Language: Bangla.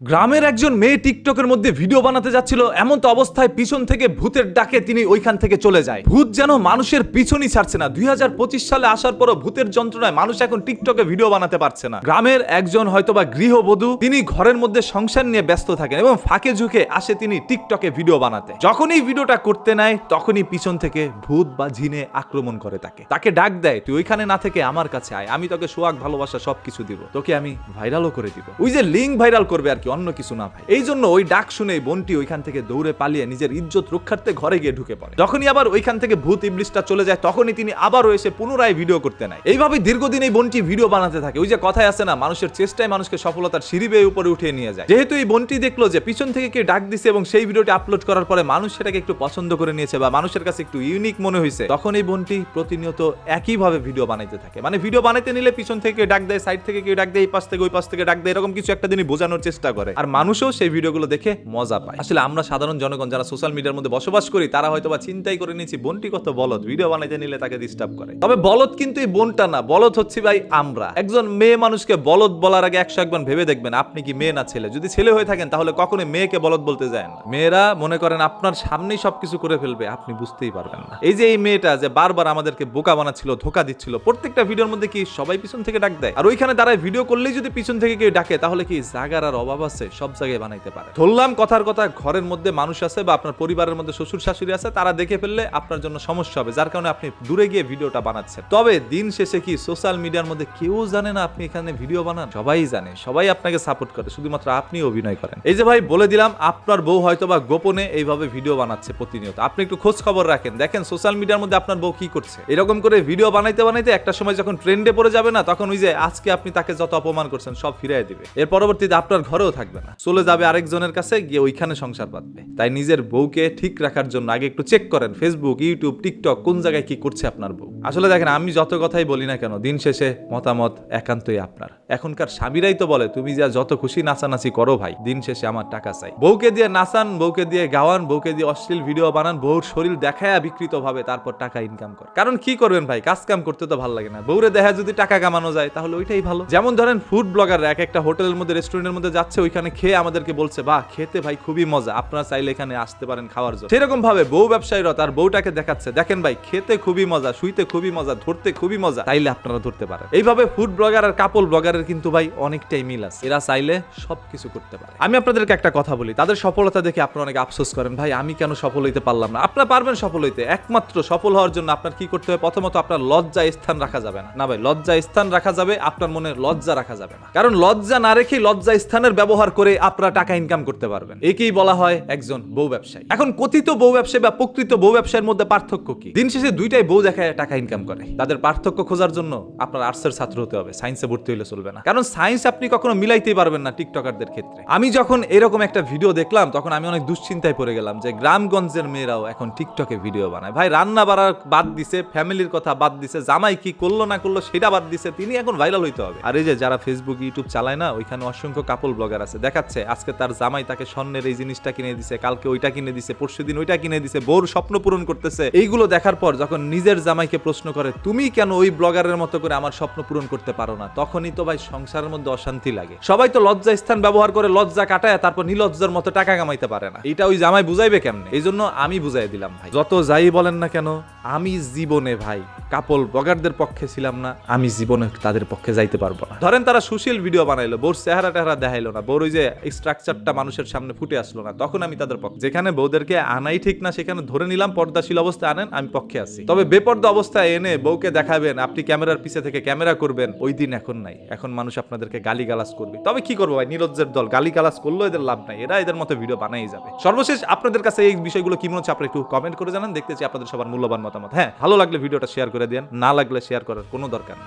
গ্রামের একজন মেয়ে টিকটকের মধ্যে ভিডিও বানাতে যাচ্ছিল, এমন তো অবস্থায় পিছন থেকে ভূতের ডাকে তিনি ওইখান থেকে চলে যায়। ভূত যেন মানুষের পিছনই ছাড়ছে না। দুই হাজার পঁচিশ সালে আসার পরও ভূতের যন্ত্রণায় মানুষ এখন টিকটকে ভিডিও বানাতে পারছে না। গ্রামের একজন হয়তোবা গৃহবধূ, তিনি ঘরের মধ্যে সংসার নিয়ে ব্যস্ত থাকেন এবং ফাঁকে ঝুঁকে আসে তিনি টিকটকে ভিডিও বানাতে। যখনই ভিডিওটা করতে নেয়, তখনই পিছন থেকে ভূত বা ঝিনে আক্রমণ করে তাকে। তাকে ডাক দেয়, তুই ওইখানে না থেকে আমার কাছে আয়, আমি তোকে সোয়াগ ভালোবাসা সবকিছু দিব। তোকে আমি ভাইরালও করে দিব। ওই যে লিঙ্ক ভাইরাল করবে আর কি অন্য কিছু না ভাই। এই জন্য ওই ডাক শুনে বোনটি ওইখান থেকে দৌড়ে পালিয়ে নিজের ইজ্জত রক্ষার্থে ঘরে গিয়ে ঢুকে পড়ে। যখনই আবার ওইখান থেকে ভূত ইবলিশটা চলে যায়, তখনই তিনি আবারও এসে পুনরায় ভিডিও করতে নেয়। এইভাবে দীর্ঘদিন এই বোনটি ভিডিও বানাতে থাকে। ওই যে কথায় আছে না, মানুষের চেষ্টায় মানুষকে সফলতার সিঁড়ি বেয়ে উপরে উঠিয়ে নিয়ে যায়। যেহেতু এই বোনটি দেখল যে পিছন থেকে কে ডাক দিছে এবং সেই ভিডিওটি আপলোড করার পরে মানুষ সেটাকে একটু পছন্দ করে নিয়েছে বা মানুষের কাছে একটু ইউনিক মনে হয়েছে, তখন এই বোনটি প্রতিনিয়ত একইভাবে ভিডিও বানাইতে থাকে। মানে ভিডিও বানাইতে নিলে পিছন থেকে ডাক দেয় সাইড থেকে কেউ ডাক দেয়, এই পাশ থেকে ওই পাশ থেকে ডাক দেয়, এরকম কিছু একটা দিনই বোঝানোর চেষ্টা করে। আর মানুষও সেই ভিডিওগুলো দেখে মজা পায়। আসলে আমরা সাধারণ জনগণ যারা সোশ্যাল মিডিয়ার মধ্যে বসবাস করি, তারা হয়তো বা চিন্তাই করে নিয়েছি, বোনটি কত বলদ? ভিডিও বানাইতে নিলে তাকে ডিস্টার্ব করে। তবে বলদ কিন্তু এই বোনটা না। বলদ হচ্ছে ভাই আমরা। একজন মেয়ে মানুষকে বলদ বলার আগে একশো একবার ভেবে দেখবেন, আপনি কি মেয়ে না ছেলে? যদি ছেলে হয়ে থাকেন, তাহলে কখনোই মেয়েকে বলদ বলতে যায় না। মেয়েরা মনে করেন আপনার সামনেই সবকিছু করে ফেলবে, আপনি বুঝতেই পারবেন না। এই যে এই মেয়েটা যে বারবার আমাদেরকে বোকা বানাচ্ছিল, ধোকা দিচ্ছিল, প্রত্যেকটা ভিডিওর মধ্যে কি সবাই পিছন থেকে ডাক দেয়? আর ওইখানে দাঁড়ায় ভিডিও করলেই যদি পিছন থেকে কেউ ডাকে, তাহলে কি জাগার আর অভাব আছে, সব জায়গায় বানাইতে পারে। ধরলাম কথার কথা ঘরের মধ্যে মানুষ আছে বা আপনার পরিবারের মধ্যে শ্বশুর শাশুড়ি আছে, তারা দেখে ফেললে আপনার জন্য সমস্যা হবে, যার কারণে আপনি দূরে গিয়ে ভিডিওটা বানাচ্ছেন। তবে দিন শেষে কি সোশ্যাল মিডিয়ার মধ্যে কেউ জানে না আপনি এখানে ভিডিও বানান? সবাই জানে, সবাই আপনাকে সাপোর্ট করে, শুধুমাত্র আপনি অভিনয় করেন। এই যে ভাই, বলে দিলাম, আপনার বউ হয়তো বা গোপনে এইভাবে ভিডিও বানাচ্ছে প্রতিনিয়ত। আপনি একটু খোঁজ খবর রাখেন, দেখেন সোশ্যাল মিডিয়ার মধ্যে আপনার বউ কি করছে। এরকম করে ভিডিও বানাইতে বানাইতে একটা সময় যখন ট্রেন্ডে পড়ে যাবে না, তখন ওই যে আজকে আপনি তাকে যত অপমান করছেন, সব ফিরিয়ে দিবে। এর পরবর্তীতে আপনার ঘরেও থাকবে না। চলে যাবে আরেকজনের কাছে, গিয়ে ওইখানে সংসার পাতবে তাই নিজের বউকে ঠিক রাখার জন্য আগে একটু চেক করেন ফেসবুক ইউটিউব টিকটক কোন জায়গায় কি করছে আপনার বউ। আসলে দেখেন, আমি যত কথাই বলি না কেন, দিন শেষে মতামত একান্তই আপনার। এখনকার স্বামীরাই তো বলে, তুমি যা যত খুশি নাচানাচি করো ভাই, দিন শেষে আমার টাকা চাই। বউকে দিয়ে নাচান, বউকে দিয়ে গাওয়ান, বউকে দিয়ে অশ্লীল ভিডিও বানান, বউর শরীর দেখায় বিকৃত ভাবে তারপর টাকা ইনকাম কর। কারণ কি করবেন ভাই, কাজ কাম করতে তো ভালো লাগে না। বউরে দেখা যদি টাকা কামানো যায়, তাহলে ওইটাই ভালো। যেমন ধরেন ফুড ব্লগাররা এক একটা হোটেলের মধ্যে রেস্টুরেন্টের মধ্যে যাচ্ছে ওইখানে খেয়ে আমাদেরকে বলছে, বাহ, খেতে ভাই খুবই মজা। আপনারা চাইলে এখানে আসতে পারেন খাওয়ার জন্য। সেরকম ভাবে বউ ব্যবসায়ীরা তার বউটাকে দেখাচ্ছে, দেখেন ভাই, খেতে খুবই মজা, শুইতে খুবই মজা, ধরতে খুবই মজা। তাইলে আপনারা ধরতে পারেন। এইভাবে ফুড ব্লগার আর কাপল ব্লগারের কিন্তু ভাই অনেকটাই মিল আছে। এরা চাইলে সবকিছু করতে পারে। আমি আপনাদেরকে একটা কথা বলি, তাদের সফলতা দেখে আপনারা অনেক আফসোস করেন, ভাই, আমি কেন সফল হইতে পারলাম না? আপনারা পারবেন সফল হইতে, একমাত্র সফল হওয়ার জন্য আপনার কি করতে হবে? প্রথমত আপনার লজ্জা স্থান রাখা যাবে না। না ভাই, লজ্জা স্থান রাখা যাবে, আপনার মনে লজ্জা রাখা যাবে না। কারণ লজ্জা না রেখে লজ্জা স্থানের ব্যবহার করে আপনারা টাকা ইনকাম করতে পারবেন। একেই বলা হয় একজন বউ ব্যবসায়ী। এখন কথিত বউ ব্যবসায়ী বা প্রকৃত বউ ব্যবসায়ের মধ্যে পার্থক্য কি? দিন শেষে দুইটাই বউ দেখায় টাকা ইনকাম করে। তাদের পার্থক্য খোঁজার জন্য আপনার আর্টসের ছাত্র হতে হবে। সায়েন্সে ভর্তি হলে চলবে না। কারণ সায়েন্স আপনি কখনো মিলাইতেই পারবেন না টিকটকারদের ক্ষেত্রে। আমি যখন এরকম একটা ভিডিও দেখলাম, তখন আমি অনেক দুশ্চিন্তায় পড়ে গেলাম যে গ্রামগঞ্জের মেয়েরাও এখন টিকটকে ভিডিও বানায়। ভাই, রান্না বাড়ার বাদ দিছে, ফ্যামিলির কথা বাদ দিছে, জামাই কি করল না করল সেটা বাদ দিছে, তিনি এখন ভাইরাল হইতে হবে। আর এই যে যারা ফেসবুক ইউটিউব চালায় না, ওইখানে অসংখ্য কাপল ব্লগার আছে। দেখাচ্ছে, আজকে তার জামাই তাকে স্বর্ণের এই জিনিসটা কিনে দিছে, কালকে ওইটা কিনে দিছে, পরশু দিন ওইটা কিনে দিছে, বউর স্বপ্ন পূরণ করতেছে। এইগুলো দেখার পর যখন নিজের জামাইকে প্রশ্ন করে, তুমি কেন ওই ব্লগারের মতো করে আমার স্বপ্ন পূরণ করতে পারো না? তখনই তো ভাই সংসারের মধ্যে অশান্তি লাগে। সবাই তো লজ্জা স্থান ব্যবহার করে লজ্জা কাটায় তারপর নিলজ্জার মতো টাকা কামাইতে পারে না। এটা ওই জামাই বুঝাইবে কেমনে? এই জন্য আমি বুঝাই দিলাম ভাই। যত যাই বলেন না কেন, আমি জীবনে ভাই কাপল ব্লগারদের পক্ষে ছিলাম না, আমি জীবনে তাদের পক্ষে যাইতে পারব না। ধরেন তারা সুশীল ভিডিও বানাইলো বোর চেহারা টেহারা দেখাইলো না বোর ওই যে স্ট্রাকচারটা মানুষের সামনে ফুটে আসলো না। তখন আমি তাদের পক্ষে যেখানে বউদেরকে আনাই ঠিক না, সেখানে ধরে নিলাম, পর্দাশীল অবস্থায় আনেন, আমি পক্ষে আছি। তবে বেপর্দা অবস্থায় এনে বউকে দেখাবেন, আপনি ক্যামেরার পিছে থেকে ক্যামেরা করবেন, ওই দিন এখন নাই। এখন মানুষ আপনাদেরকে গালি গালাজ করবে। তবে কি করব ভাই? নিরজ্জের দল গালি গালাজ করলেও এদের লাভ নাই। এরা এদের মতো ভিডিও বানাই যাবে। সর্বশেষ আপনাদের কাছে এই বিষয়গুলো কি মনে হচ্ছে? আপনারা একটু কমেন্ট করে জানান। দেখতে চাই আপনাদের সবার মূল্যবান মতামত। হ্যাঁ ভালো লাগলে ভিডিওটা শেয়ার করে দেন, না লাগলে শেয়ার করার কোনো দরকার নাই।